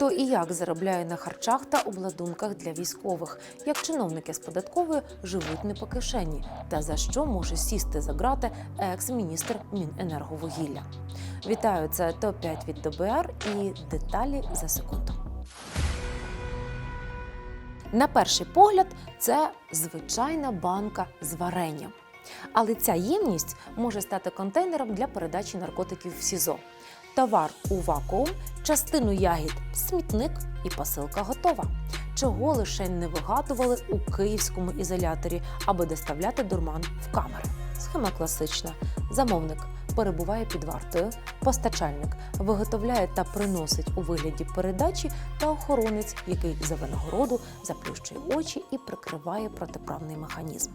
Хто і як заробляє на харчах та обладунках для військових, як чиновники з податкової живуть не по кишені, та за що може сісти за грати екс-міністр Міненерговугілля. Вітаю, це топ 5 від ДБР і деталі за секунду. На перший погляд, це звичайна банка з варенням. Але ця ємність може стати контейнером для передачі наркотиків в СІЗО. Товар у вакуум, частину ягід смітник і посилка готова. Чого лише не вигадували у київському ізоляторі, аби доставляти дурман в камери. Схема класична. Замовник перебуває під вартою, постачальник виготовляє та приносить у вигляді передачі та охоронець, який за винагороду заплющує очі і прикриває протиправний механізм.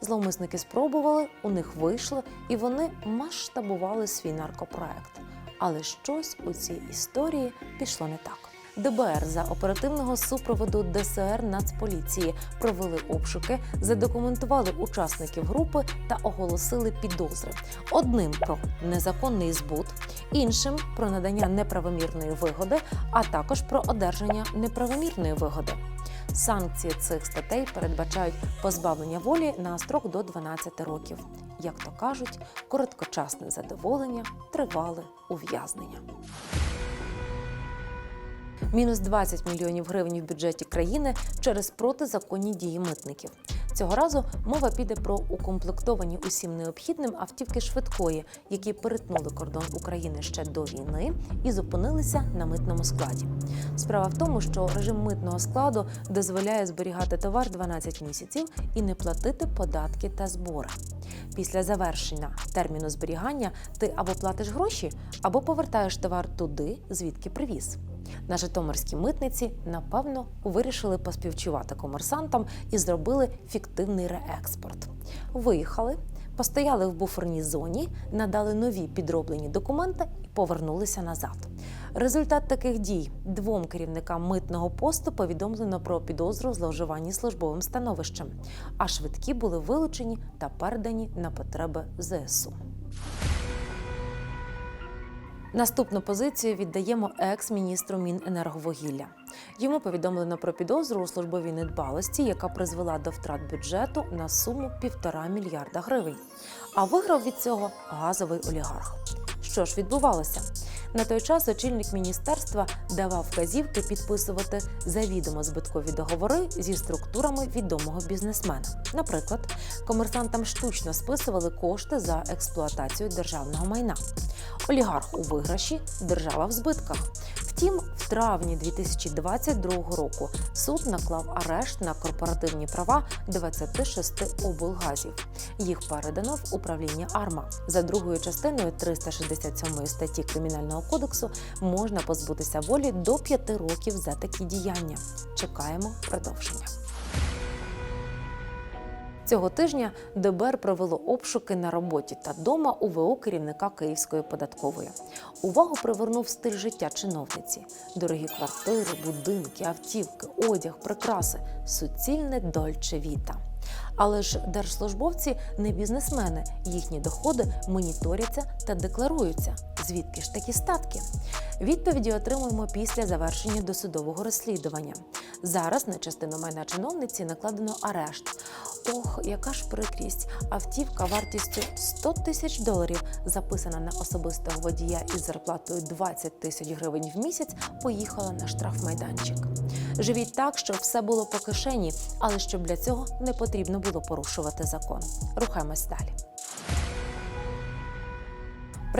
Зловмисники спробували, у них вийшло, і вони масштабували свій наркопроект. Але щось у цій історії пішло не так. ДБР за оперативного супроводу ДСР Нацполіції провели обшуки, задокументували учасників групи та оголосили підозри. Одним про незаконний збут, іншим про надання неправомірної вигоди, а також про одержання неправомірної вигоди. Санкції цих статей передбачають позбавлення волі на строк до 12 років. Як то кажуть, короткочасне задоволення, тривале ув'язнення. Мінус 20 мільйонів гривень в бюджеті країни через протизаконні дії митників. Цього разу мова піде про укомплектовані усім необхідним автівки швидкої, які перетнули кордон України ще до війни і зупинилися на митному складі. Справа в тому, що режим митного складу дозволяє зберігати товар 12 місяців і не платити податки та збори. Після завершення терміну зберігання ти або платиш гроші, або повертаєш товар туди, звідки привіз. На Житомирській митниці, напевно, вирішили поспівчувати комерсантам і зробили фіктивний реекспорт. Виїхали, постояли в буферній зоні, надали нові підроблені документи і повернулися назад. Результат таких дій двом керівникам митного посту повідомлено про підозру зловживанні службовим становищем, а швидкі були вилучені та передані на потреби ЗСУ. Наступну позицію віддаємо екс-міністру Міненерговугілля. Йому повідомлено про підозру у службовій недбалості, яка призвела до втрат бюджету на суму півтора мільярда гривень. А виграв від цього газовий олігарх. Що ж відбувалося? На той час очільник міністерства давав вказівки підписувати завідомо збиткові договори зі структурами відомого бізнесмена. Наприклад, комерсантам штучно списували кошти за експлуатацію державного майна. Олігарх у виграші, держава в збитках. Втім, в травні 2022 року суд наклав арешт на корпоративні права 26 облгазів. Їх передано в управління АРМА. За другою частиною 367 статті Кримінального кодексу можна позбутися волі до 5 років за такі діяння. Чекаємо продовження. Цього тижня ДБР провело обшуки на роботі та дома у ВО керівника Київської податкової. Увагу привернув стиль життя чиновниці: дорогі квартири, будинки, автівки, одяг, прикраси, суцільне дольче віта. Але ж держслужбовці не бізнесмени, їхні доходи моніторяться та декларуються. Звідки ж такі статки? Відповіді отримуємо після завершення досудового розслідування. Зараз на частину майна чиновниці накладено арешт. Ох, яка ж прикрість! Автівка вартістю 100 тисяч доларів, записана на особистого водія із зарплатою 20 тисяч гривень в місяць, поїхала на штрафмайданчик. Живіть так, щоб все було по кишені, але щоб для цього не потрібно було порушувати закон. Рухаємось далі.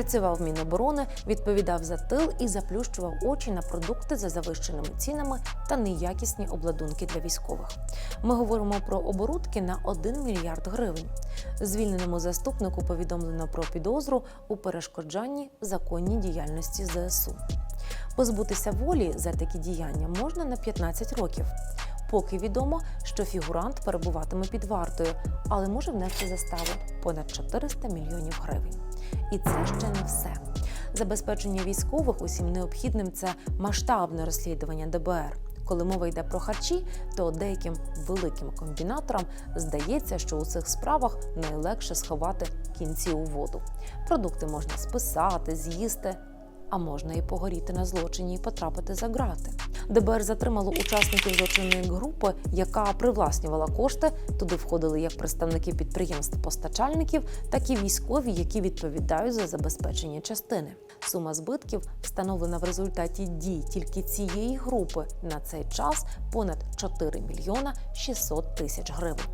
Працював в Міноборони, відповідав за тил і заплющував очі на продукти за завищеними цінами та неякісні обладунки для військових. Ми говоримо про оборудки на 1 мільярд гривень. Звільненому заступнику повідомлено про підозру у перешкоджанні законній діяльності ЗСУ. Позбутися волі за такі діяння можна на 15 років. Поки відомо, що фігурант перебуватиме під вартою, але може внести заставу понад 400 мільйонів гривень. І це ще не все. Забезпечення військових усім необхідним це масштабне розслідування ДБР. Коли мова йде про харчі, то деяким великим комбінаторам здається, що у цих справах найлегше сховати кінці у воду. Продукти можна списати, з'їсти, а можна і погоріти на злочині і потрапити за ґрати. ДБР затримало учасників злочинної групи, яка привласнювала кошти. Туди входили як представники підприємств-постачальників, так і військові, які відповідають за забезпечення частини. Сума збитків, встановлена в результаті дій тільки цієї групи, на цей час понад 4 мільйона 600 тисяч гривень.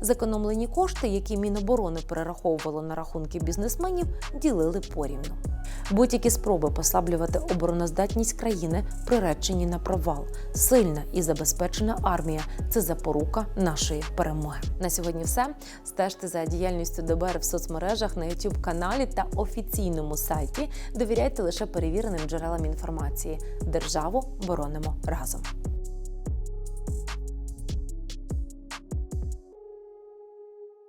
Зекономлені кошти, які Міноборони перераховувало на рахунки бізнесменів, ділили порівну. Будь-які спроби послаблювати обороноздатність країни приречені на провал. Сильна і забезпечена армія це запорука нашої перемоги. На сьогодні все. Стежте за діяльністю ДБР в соцмережах на youtube каналі та офіційному сайті. Довіряйте лише перевіреним джерелам інформації. Державу боронимо разом.